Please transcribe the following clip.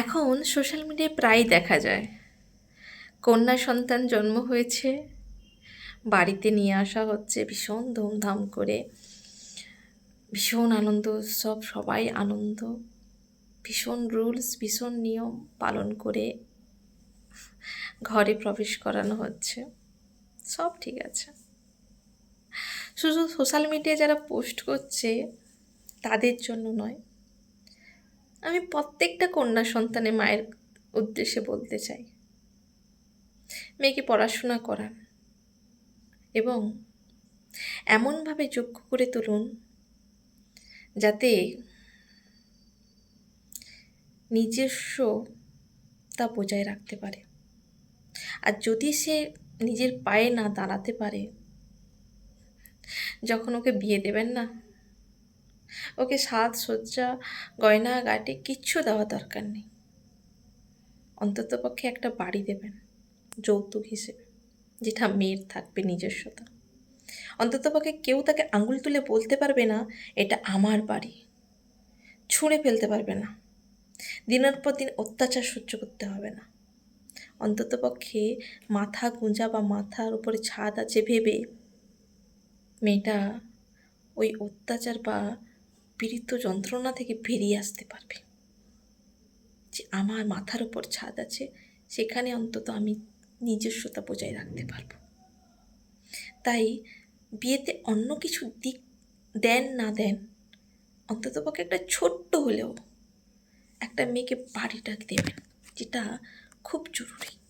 এখন সোশ্যাল মিডিয়ায় প্রায় দেখা যায়। কন্যা সন্তান জন্ম হয়েছে, বাড়িতে নিয়ে আসা হচ্ছে, ভীষণ ধুমধাম করে। ভীষণ আনন্দ উৎসব সবাই আনন্দ। ভীষণ রুলস, ভীষণ নিয়ম পালন করে ঘরে প্রবেশ করানো হচ্ছে। সব ঠিক আছে। শুধু সোশ্যাল মিডিয়ায় যারা পোস্ট করছে, তাদের জন্য নয় আমি প্রত্যেকটা কন্যা সন্তানের মায়ের উদ্দেশ্যে বলতে চাই, মেয়েকে পড়াশোনা করান এবং এমনভাবে যোগ্য করে তুলুন যাতে নিজস্ব তা বজায় রাখতে পারে। আর যদি সে নিজের পায়ে না দাঁড়াতে পারে, যখন ওকে বিয়ে দেবেন না ওকে সাজ সজ্জা গয়না, গাটি কিচ্ছু দেওয়া দরকার নেই। অন্তত পক্ষে একটা বাড়ি দেবেন, যৌতুক হিসেবে, যেটা মেয়ের থাকবে নিজস্বতা। অন্তত পক্ষে কেউ তাকে আঙুল তুলে বলতে পারবে না, এটা আমার বাড়ি। ছুঁড়ে ফেলতে পারবে না। দিনের পর দিন অত্যাচার সহ্য করতে হবে না। অন্তত পক্ষে মাথা গুঁজা বা মাথার উপরে ছাদ আছে ভেবে, মেয়েটা ওই অত্যাচার বা পীড়িত যন্ত্রণা থেকে বেরিয়ে আসতে পারবে। যে আমার মাথার উপর ছাদ আছে, সেখানে অন্তত আমি নিজস্বতা বজায় রাখতে পারব। তাই বিয়েতে অন্য কিছু দিক দেন না দেন, অন্তত পক্ষে একটা ছোট্ট হলেও একটা মেয়েকে বাড়িটা দেবেন, যেটা খুব জরুরি।